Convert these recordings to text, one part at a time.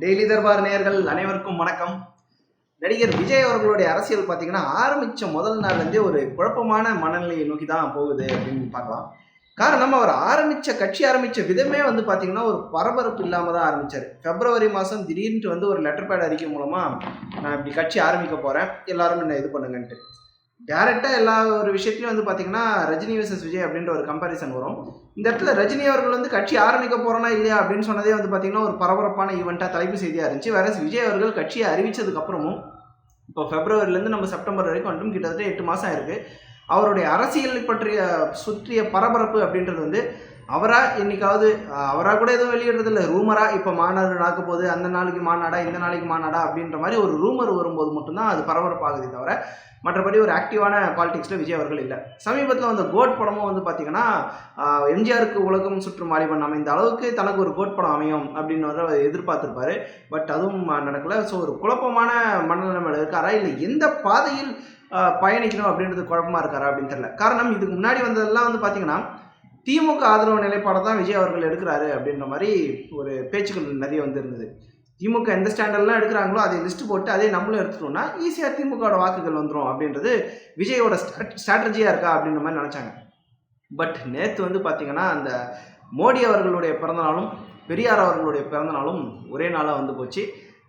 Daily Darbar நேயர்கள் அனைவருக்கும் வணக்கம். நடிகர் விஜய் அவர்களுடைய அரசியல் பார்த்தீங்கன்னா ஆரம்பித்த முதல் நாள்லேருந்தே ஒரு குழப்பமான மனநிலையை நோக்கி தான் போகுது அப்படின்னு பார்க்கலாம். காரணம் அவர் ஆரம்பித்த கட்சி ஆரம்பித்த விதமே வந்து பார்த்தீங்கன்னா ஒரு பரபரப்பு இல்லாமல் தான் ஆரம்பித்தார் பிப்ரவரி மாதம் திடீர்னு வந்து ஒரு லெட்டர் பேட் அறிக்கை மூலமாக நான் இப்படி கட்சி ஆரம்பிக்க போகிறேன் எல்லாரும் என்ன இது பண்ணுங்கன்ட்டு. டேரெக்டாக எல்லா ஒரு விஷயத்துலையும் வந்து பார்த்தீங்கன்னா ரஜினி விசஸ் விஜய் அப்படின்ற ஒரு கம்பாரிசன் வரும். இந்த இடத்துல ரஜினி அவர்கள் வந்து கட்சி ஆரம்பிக்க போறோனா இல்லையா அப்படின்னு சொன்னதே வந்து பார்த்தீங்கன்னா ஒரு பரபரப்பான ஈவெண்ட்டாக தலைப்பு செய்தியாக இருந்துச்சு. வேற விஜய் அவர்கள் கட்சியை அறிவித்ததுக்கப்புறமும் இப்போ பிப்ரவரிலேருந்து நம்ம செப்டம்பர் வரைக்கும் வந்துட்டும் கிட்டத்தட்ட எட்டு மாதம் இருக்குது அவருடைய அரசியல் பற்றிய சுற்றிய பரபரப்பு அப்படின்றது வந்து அவரா என்னைக்காவது அவராக அவரா கூட எதுவும் வெளியிடுறது இல்லை ரூமரா இப்போ மாநாடு நடக்க போகுது அந்த நாளைக்கு மாநாடா இந்த நாளைக்கு மாநாடா அப்படின்ற மாதிரி ஒரு ரூமர் வரும்போது மட்டும்தான் அது பரபரப்பாகுதே தவிர மற்றபடி ஒரு ஆக்டிவான பாலிடிக்ஸில் விஜய் அவர்கள் இல்லை. சமீபத்தில் வந்த கோட் படமும் வந்து பார்த்தீங்கன்னா எம்ஜிஆருக்கு உலகம் சுற்றும் வாலிபன் அமைந்த அளவுக்கு தனக்கு ஒரு கோட் படம் அமையும் அப்படின்னு வந்து அவர் பட் அதுவும் நடக்கல. ஸோ ஒரு குழப்பமான மனநிலைமையில் இருக்காரா? இல்லை எந்த பாதையில் பயணிக்கணும் அப்படின்றது குழப்பமாக இருக்காரா அப்படின்னு தெரியல. காரணம் இதுக்கு முன்னாடி வந்ததெல்லாம் வந்து பார்த்தீங்கன்னா திமுக ஆதரவு நிலைப்பாடை தான் விஜய் அவர்கள் எடுக்கிறாரு அப்படின்ற மாதிரி ஒரு பேச்சுக்கள் நிறைய வந்திருந்தது. திமுக எந்த ஸ்டாண்டர்ட்லாம் எடுக்கிறாங்களோ அதை லிஸ்ட் போட்டு அதே நம்மளும் எடுத்துட்டோம்னா ஈஸியாக திமுகவோட வாக்குகள் வந்துடும் அப்படின்றது விஜயோட ஸ்ட்ராட்டஜியாக இருக்கா அப்படின்ற மாதிரி நினச்சாங்க. பட் நேற்று வந்து பார்த்திங்கன்னா அந்த மோடி அவர்களுடைய பிறந்தநாளும் பெரியார் அவர்களுடைய பிறந்தநாளும் ஒரே நாளாக வந்து போச்சு.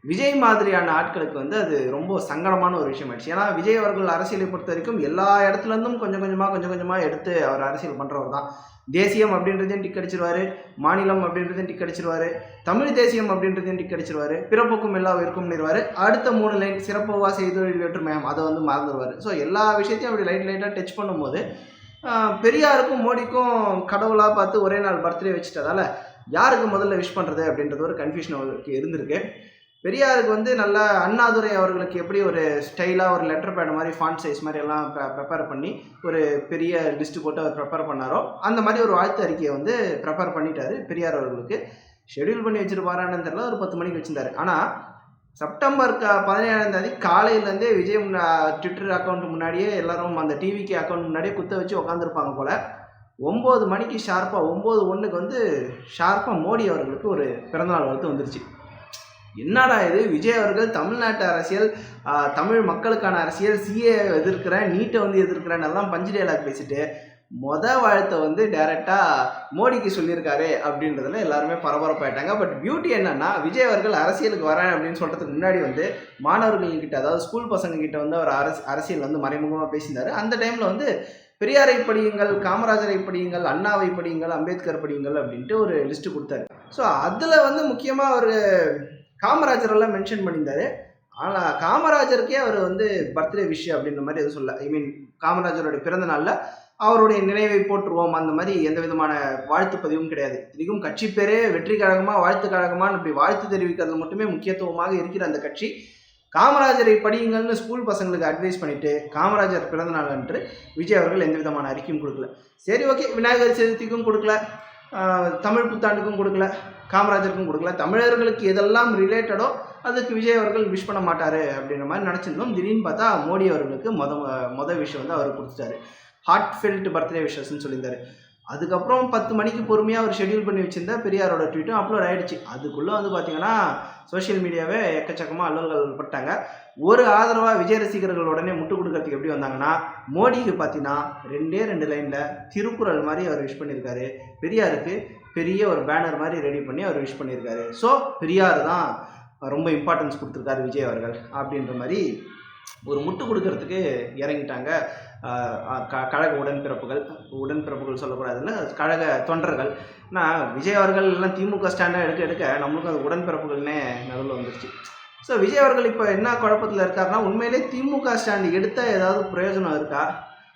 விஜய் மாதிரியான ஆட்களுக்கு வந்து அது ரொம்ப சங்கடமான ஒரு விஷயம் ஆயிடுச்சு. ஏன்னா விஜய் அவர்கள் அரசியலை பொறுத்த வரைக்கும் எல்லா இடத்துல இருந்தும் கொஞ்சம் கொஞ்சமாக கொஞ்சம் கொஞ்சமாக எடுத்து அவர் அரசியல் பண்ணுறவர் தான். தேசியம் அப்படின்றதையும் டிக் அடிச்சிருவார் மாநிலம் அப்படின்றதையும் டிக் அடிச்சிருவார் தமிழ் தேசியம் அப்படின்றதையும் டிக் அடிச்சிருவார் பிறப்புக்கும் எல்லா உயிருக்கும் நிறுவாரு அடுத்த மூணு லைன் சிறப்புவா செய்தொழில் வேற்றுமையம் அதை வந்து மறந்துடுவார் ஸோ எல்லா விஷயத்தையும் அப்படி லைட் லைட்டாக டச் பண்ணும்போது பெரியாருக்கும் மோடிக்கும் கடவுளாக பார்த்து ஒரே நாள் பர்த்டே வச்சுட்டதால யாருக்கு முதல்ல விஷ் பண்ணுறது அப்படின்றது ஒரு கன்ஃபியூஷன் அவருக்கு இருந்திருக்கு. பெரியாருக்கு வந்து நல்லா அண்ணாதுரை அவர்களுக்கு எப்படி ஒரு ஸ்டைலாக ஒரு லெட்டர் பேட் மாதிரி ஃபாண்ட் சைஸ் மாதிரி எல்லாம் ப்ரிப்பேர் பண்ணி ஒரு பெரிய லிஸ்ட்டு போட்டு அவர் ப்ரிப்பேர் பண்ணாரோ அந்த மாதிரி ஒரு வாழ்த்து அறிக்கையை வந்து ப்ரிப்பேர் பண்ணிட்டாரு பெரியார் அவர்களுக்கு. ஷெட்யூல் பண்ணி வச்சிருப்பாரான்னு தெரியல ஒரு பத்து மணிக்கு வச்சிருந்தாரு. ஆனால் செப்டம்பர் க பதினேழாம் தேதி காலையிலேருந்தே விஜய் ட்விட்டர் அக்கௌண்ட் முன்னாடியே எல்லாரும் அந்த டிவிக்கு அக்கௌண்ட் முன்னாடியே குத்த வச்சு உட்காந்துருப்பாங்க போல். ஒம்பது மணிக்கு ஷார்ப்பாக ஒம்பது ஒன்றுக்கு வந்து ஷார்ப்பாக மோடி அவர்களுக்கு ஒரு பிறந்தநாள் வாழ்த்து வந்துருச்சு. என்னடா இது? விஜய் அவர்கள் தமிழ்நாட்டு அரசியல் தமிழ் மக்களுக்கான அரசியல் சிஏ எதிர்க்கிறேன் நீட்டை வந்து எதிர்க்கிறேன் எல்லாம் பஞ்சு டைலாக் பேசிட்டு மொத வாழ்த்தை வந்து டைரெக்டாக மோடிக்கு சொல்லியிருக்காரு அப்படின்றதுல எல்லாருமே பரபரப்பாயிட்டாங்க. பட் பியூட்டி என்னன்னா விஜய் அவர்கள் அரசியலுக்கு வரேன் அப்படின்னு சொல்கிறதுக்கு முன்னாடி வந்து மாணவர்கள்கிட்ட அதாவது ஸ்கூல் பசங்க கிட்ட வந்து அவர் அரசு அரசியல் வந்து மறைமுகமாக பேசியிருந்தார். அந்த டைமில் வந்து பெரியாரை படியுங்கள் காமராஜரை படியுங்கள் அண்ணாவை படியுங்கள் அம்பேத்கர் படியுங்கள் அப்படின்ட்டு ஒரு லிஸ்ட்டு கொடுத்தாரு. ஸோ அதில் வந்து முக்கியமாக ஒரு காமராஜர் எல்லாம் மென்ஷன் பண்ணியிருந்தாரு. ஆனால் காமராஜருக்கே அவர் வந்து பர்த்டே விஷ் அப்படின்ற மாதிரி எதுவும் சொல்ல ஐ மீன் காமராஜரோட பிறந்த நாளில் அவருடைய நினைவை போற்றுவோம். அந்த மாதிரி எந்த விதமான வாழ்த்து பதிவும் கிடையாது. இதுக்கும் கட்சி பேரே வெற்றி கழகமாக வாழ்த்து கழகமான்னு இப்படி வாழ்த்து தெரிவிக்கிறது மட்டுமே முக்கியத்துவமாக இருக்கிற அந்த கட்சி. காமராஜரை படியுங்கள்னு ஸ்கூல் பசங்களுக்கு அட்வைஸ் பண்ணிட்டு காமராஜர் பிறந்த நாள் என்று விஜய் அவர்கள் எந்த விதமான அறிக்கையும் கொடுக்கல. சரி ஓகே விநாயகர் சதுர்த்திக்கும் கொடுக்கல. தமிழ் புத்தாண்டுக்கும் கொடுக்கல காமராஜருக்கும் கொடுக்கல. தமிழர்களுக்கு எதெல்லாம் ரிலேட்டடோ அதுக்கு விஜய் அவர்கள் விஷ் பண்ண மாட்டாரு அப்படின்ற மாதிரி நினச்சிருந்தோம். திடீர்னு பார்த்தா மோடி அவர்களுக்கு மொத மொத விஷயம் வந்து அவர் கொடுத்துட்டாரு. ஹார்ட் ஃபெல்ட் பர்த்டே விஷஸ்ன்னு சொல்லியிருந்தாரு. அதுக்கப்புறம் பத்து மணிக்கு பொறுமையாக அவர் ஷெடியூல் பண்ணி வச்சிருந்தா பெரியாரோட ட்வீட்டும் அப்லோட் ஆயிடுச்சு. அதுக்குள்ளே வந்து பார்த்தீங்கன்னா சோஷியல் மீடியாவே எக்கச்சக்கமாக அல்லல்கள் பட்டாங்க ஒரு ஆதரவாக விஜய் ரசிகர்கள் உடனே முட்டு கொடுக்கறதுக்கு எப்படி வந்தாங்கன்னா மோடிக்கு பார்த்தீங்கன்னா ரெண்டே ரெண்டு லைனில் திருக்குறள் மாதிரி அவர் விஷ் பண்ணியிருக்காரு பெரியாருக்கு பெரிய ஒரு பேனர் மாதிரி ரெடி பண்ணி அவர் விஷ் பண்ணியிருக்காரு ஸோ பெரியார் தான் ரொம்ப இம்பார்ட்டன்ஸ் கொடுத்துருக்காரு விஜய் அவர்கள் அப்படின்ற மாதிரி ஒரு முட்டு கொடுக்கறதுக்கு இறங்கிட்டாங்க. க- கழக உடன்பிறப்புகள் உடன்பிறப்புகள் சொல்லக்கூடாதுல்ல கழக தொண்டர்கள். நான் விஜய் அவர்கள் எல்லாம் திமுக ஸ்டாண்டாக எடுக்க எடுக்க நம்மளுக்கும் அது உடன்பிறப்புகள்னே நடுவில் வந்துருச்சு. ஸோ விஜய் அவர்கள் இப்போ என்ன குழப்பத்தில் இருக்காருன்னா உண்மையிலே திமுக ஸ்டாண்ட் எடுத்தால் ஏதாவது பிரயோஜனம் இருக்கா?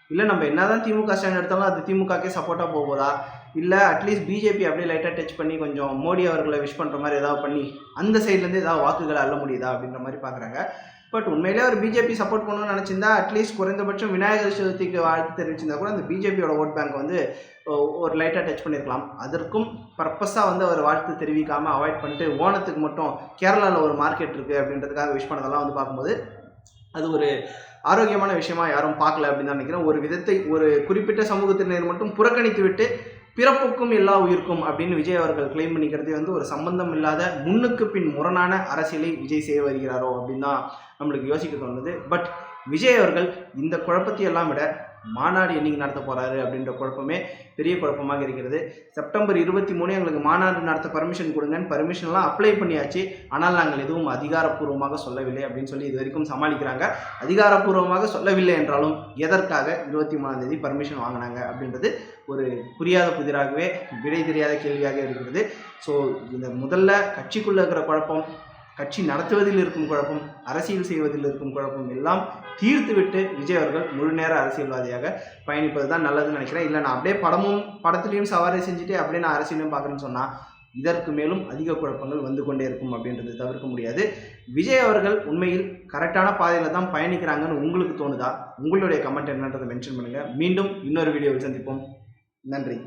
இல்லை நம்ம என்னதான் திமுக ஸ்டாண்ட் எடுத்தாலும் அது திமுகக்கே சப்போர்ட்டாக போகுதா இல்லை அட்லீஸ்ட் பிஜேபி அப்படியே லைட்டாக டச் பண்ணி கொஞ்சம் மோடி அவர்களை விஷ் பண்ணுற மாதிரி ஏதாவது பண்ணி அந்த சைட்லேருந்து ஏதாவது வாக்குகளை அள்ள முடியுதா அப்படின்ற மாதிரி பார்க்குறாங்க பட் உண்மையிலே ஒரு பிஜேபி சப்போர்ட் பண்ணணும்னு நினச்சிருந்தா அட்லீஸ்ட் குறைந்தபட்சம் விநாயகர் சதுர்த்திக்கு வாழ்த்து தெரிவிச்சிருந்தா கூட அந்த பிஜேபியோட ஓட் பேங்க் வந்து ஒரு லைட்டாக டச் பண்ணியிருக்கலாம் அதற்கும் பர்பஸாக வந்து அவர் வாழ்த்து தெரிவிக்காமல் அவாய்ட் பண்ணிட்டு ஓணத்துக்கு மட்டும் கேரளாவில் ஒரு மார்க்கெட் இருக்குது அப்படின்றதுக்காக விஷ் பண்ணதெல்லாம் வந்து பார்க்கும்போது அது ஒரு ஆரோக்கியமான விஷயமா யாரும் பார்க்கல அப்படின்னு தான் நினைக்கிறேன். ஒரு விதத்தை ஒரு குறிப்பிட்ட சமூகத்தினர் மட்டும் புறக்கணித்து விட்டு பிறப்புக்கும் எல்லா உயிர்க்கும் அப்படின்னு விஜய் அவர்கள் கிளைம் பண்ணிக்கிறது வந்து ஒரு சம்பந்தம் இல்லாத முன்னுக்கு பின் முரணான அரசியலை விஜய் செய்ய வருகிறாரோ அப்படின்னு தான் நம்மளுக்கு யோசிக்க தோணுது. பட் விஜய் அவர்கள் இந்த குழப்பத்தையெல்லாம் விட மாநாடு என்னைக்கு நடத்த போகிறாரு அப்படின்ற குழப்பமே பெரிய குழப்பமாக இருக்கிறது. செப்டம்பர் இருபத்தி மூணு எங்களுக்கு மாநாடு நடத்த பர்மிஷன் கொடுங்கன்னு பர்மிஷன்லாம் அப்ளை பண்ணியாச்சு. ஆனால் நாங்கள் எதுவும் அதிகாரப்பூர்வமாக சொல்லவில்லை அப்படின்னு சொல்லி இது வரைக்கும் சமாளிக்கிறாங்க. அதிகாரப்பூர்வமாக சொல்லவில்லை என்றாலும் எதற்காக இருபத்தி மூணாம் தேதி பர்மிஷன் வாங்கினாங்க அப்படின்றது ஒரு புரியாத புதிராகவே விடை தெரியாத கேள்வியாக இருக்கிறது. ஸோ இந்த முதல்ல கட்சிக்குள்ளே இருக்கிற குழப்பம் கட்சி நடத்துவதில் இருக்கும் குழப்பம் அரசியல் செய்வதில் இருக்கும் குழப்பம் எல்லாம் தீர்த்துவிட்டு விஜய் அவர்கள் முழு நேர அரசியல்வாதியாக பயணிப்பது தான் நல்லதுன்னு நினைக்கிறேன். இல்லை நான் அப்படியே படமும் படத்துலையும் சவாரி செஞ்சுட்டு அப்படியே நான் அரசியலையும் பார்க்குறேன்னு சொன்னால் இதற்கு மேலும் அதிக குழப்பங்கள் வந்து கொண்டே இருக்கும் அப்படின்றது தவிர்க்க முடியாது. விஜய் அவர்கள் உண்மையில் கரெக்டான பாதையில் தான் பயணிக்கிறாங்கன்னு உங்களுக்கு தோணுதா? உங்களுடைய கமெண்ட் என்னன்றதை மென்ஷன் பண்ணுங்கள் மீண்டும் இன்னொரு வீடியோவில் சந்திப்போம். நன்றி.